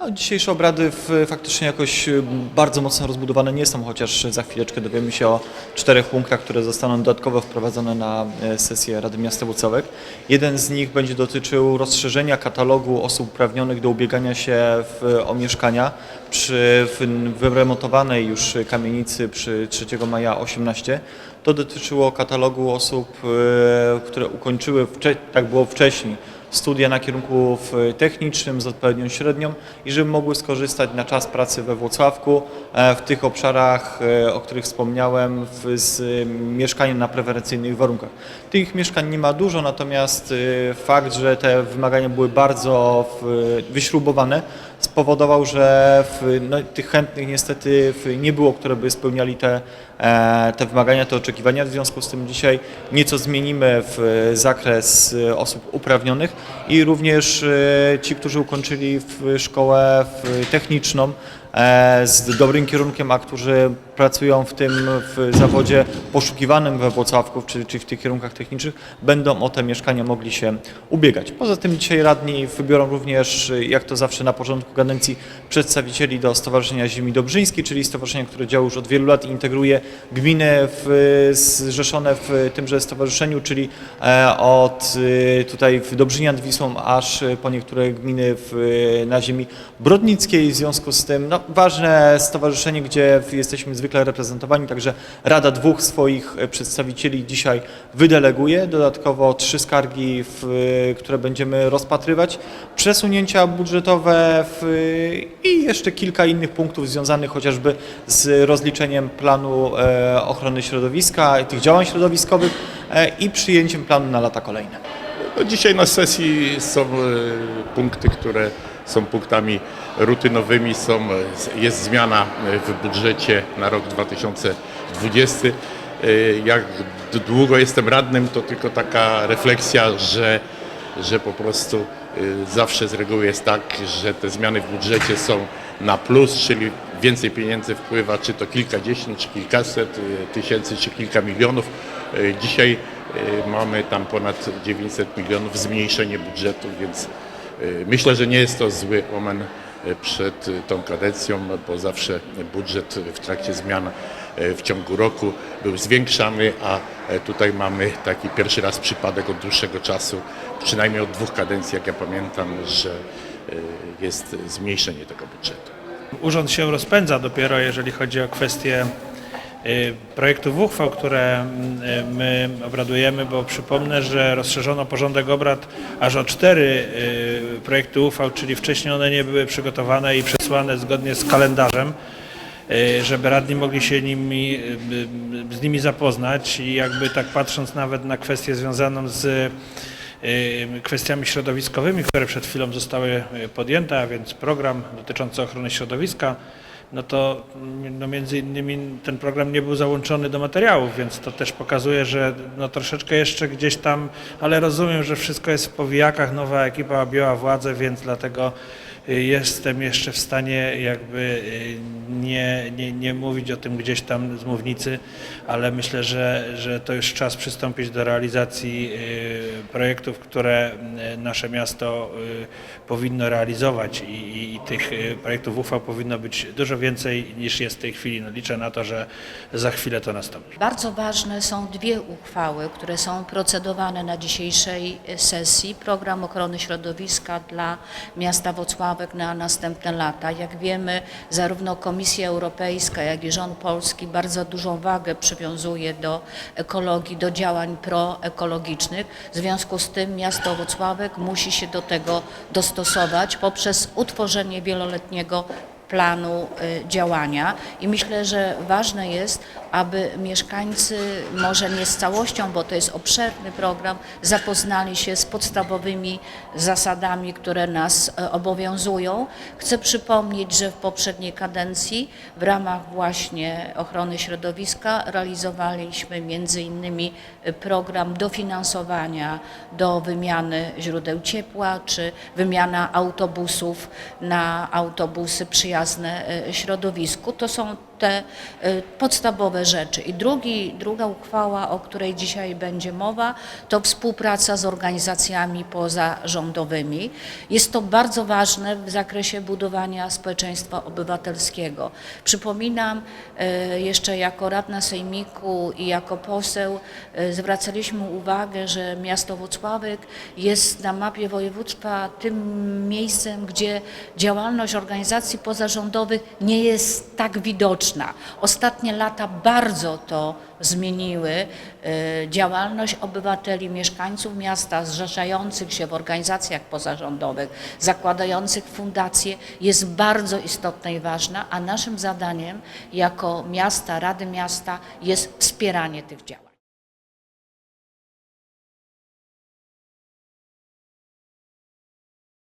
No, dzisiejsze obrady w, faktycznie jakoś y, bardzo mocno rozbudowane nie są, chociaż za chwileczkę dowiemy się o czterech punktach, które zostaną dodatkowo wprowadzone na e, sesję Rady Miasta Włocławek. Jeden z nich będzie dotyczył rozszerzenia katalogu osób uprawnionych do ubiegania się w, o mieszkania przy wyremontowanej już kamienicy przy 3 maja 18. To dotyczyło katalogu osób, e, które ukończyły, tak było wcześniej, studia na kierunku w technicznym z odpowiednią średnią i żeby mogły skorzystać na czas pracy we Włocławku e, w tych obszarach, e, o których wspomniałem, z e, mieszkaniem na preferencyjnych warunkach. Tych mieszkań nie ma dużo, natomiast e, fakt, że te wymagania były bardzo wyśrubowane, spowodował, że w, no, tych chętnych niestety nie było, które by spełniali te, e, te wymagania, te oczekiwania. W związku z tym dzisiaj nieco zmienimy w zakres osób uprawnionych i również e, ci, którzy ukończyli szkołę techniczną z dobrym kierunkiem, a którzy pracują w tym w zawodzie poszukiwanym we Włocławku, czy, czy w tych kierunkach technicznych, będą o te mieszkania mogli się ubiegać. Poza tym dzisiaj radni wybiorą również, jak to zawsze na początku kadencji, przedstawicieli do Stowarzyszenia Ziemi Dobrzyńskiej, czyli stowarzyszenia, które działa już od wielu lat i integruje gminy w, zrzeszone w tymże stowarzyszeniu, czyli e, od e, tutaj w Dobrzyni nad Wisłą, aż po niektóre gminy w, na ziemi brodnickiej. W związku z tym no, ważne stowarzyszenie, gdzie jesteśmy zwykle reprezentowani, także Rada dwóch swoich e, przedstawicieli dzisiaj wydeleguje. Dodatkowo trzy skargi, w, które będziemy rozpatrywać, przesunięcia budżetowe w, i jeszcze kilka innych punktów związanych chociażby z rozliczeniem planu e, ochrony środowiska, tych działań środowiskowych e, i przyjęciem planu na lata kolejne. No dzisiaj na sesji są e, punkty, które są punktami rutynowymi, są, jest zmiana w budżecie na rok 2020. E, Jak długo jestem radnym, to tylko taka refleksja, że, że po prostu e, zawsze z reguły jest tak, że te zmiany w budżecie są na plus, czyli więcej pieniędzy wpływa, czy to kilkadziesiąt, czy kilkaset e, tysięcy, czy kilka milionów. Dzisiaj mamy tam ponad 900 milionów zmniejszenie budżetu, więc myślę, że nie jest to zły omen e, przed e, tą kadencją, bo zawsze budżet w trakcie zmian w ciągu roku był zwiększany, a e, tutaj mamy taki pierwszy raz przypadek od dłuższego czasu, przynajmniej od dwóch kadencji, jak ja pamiętam, że jest zmniejszenie tego budżetu. Urząd się rozpędza dopiero, jeżeli chodzi o kwestie y, projektów uchwał, które y, my obradujemy, bo przypomnę, że rozszerzono porządek obrad aż o cztery y, projekty uchwał, czyli wcześniej one nie były przygotowane i przesłane zgodnie z kalendarzem y, żeby radni mogli się nimi, y, y, z nimi zapoznać i jakby tak patrząc nawet na kwestię związaną z y, kwestiami środowiskowymi, które przed chwilą zostały y, podjęte, a więc program dotyczący ochrony środowiska, no to no między innymi ten program nie był załączony do materiałów, więc to też pokazuje, że no troszeczkę jeszcze gdzieś tam, ale rozumiem, że wszystko jest w powijakach, nowa ekipa objęła władzę, więc dlatego y, jestem jeszcze w stanie jakby y, nie, nie, nie mówić o tym gdzieś tam z mównicy, ale myślę, że, że to już czas przystąpić do realizacji y, projektów, które y, nasze miasto y, powinno realizować i, i, i tych projektów uchwał powinno być dużo więcej niż jest w tej chwili. No liczę na to, że za chwilę to nastąpi. Bardzo ważne są dwie uchwały, które są procedowane na dzisiejszej sesji. Program ochrony środowiska dla miasta Wocławek na następne lata. Jak wiemy, zarówno Komisja Europejska, jak i rząd polski bardzo dużą wagę przywiązuje do ekologii, do działań proekologicznych. W związku z tym miasto Wocławek musi się do tego dostosować poprzez utworzenie wieloletniego planu y, działania i myślę, że ważne jest, aby mieszkańcy, może nie z całością, bo to jest obszerny program, zapoznali się z podstawowymi zasadami, które nas e, obowiązują. Chcę przypomnieć, że w poprzedniej kadencji w ramach właśnie ochrony środowiska realizowaliśmy między innymi y, program dofinansowania do wymiany źródeł ciepła, czy wymiana autobusów na autobusy przyjazne e, środowisku. To są te y, podstawowe rzeczy. I drugi, druga uchwała, o której dzisiaj będzie mowa, to współpraca z organizacjami pozarządowymi. Jest to bardzo ważne w zakresie budowania społeczeństwa obywatelskiego. Przypominam, y, jeszcze jako radna sejmiku i jako poseł y, zwracaliśmy uwagę, że miasto Włocławek jest na mapie województwa tym miejscem, gdzie działalność organizacji pozarządowych nie jest tak widoczna. Ostatnie lata bardzo to zmieniły. Y, Działalność obywateli, mieszkańców miasta zrzeszających się w organizacjach pozarządowych, zakładających fundacje jest bardzo istotna i ważna, a naszym zadaniem jako miasta, Rady Miasta jest wspieranie tych działań.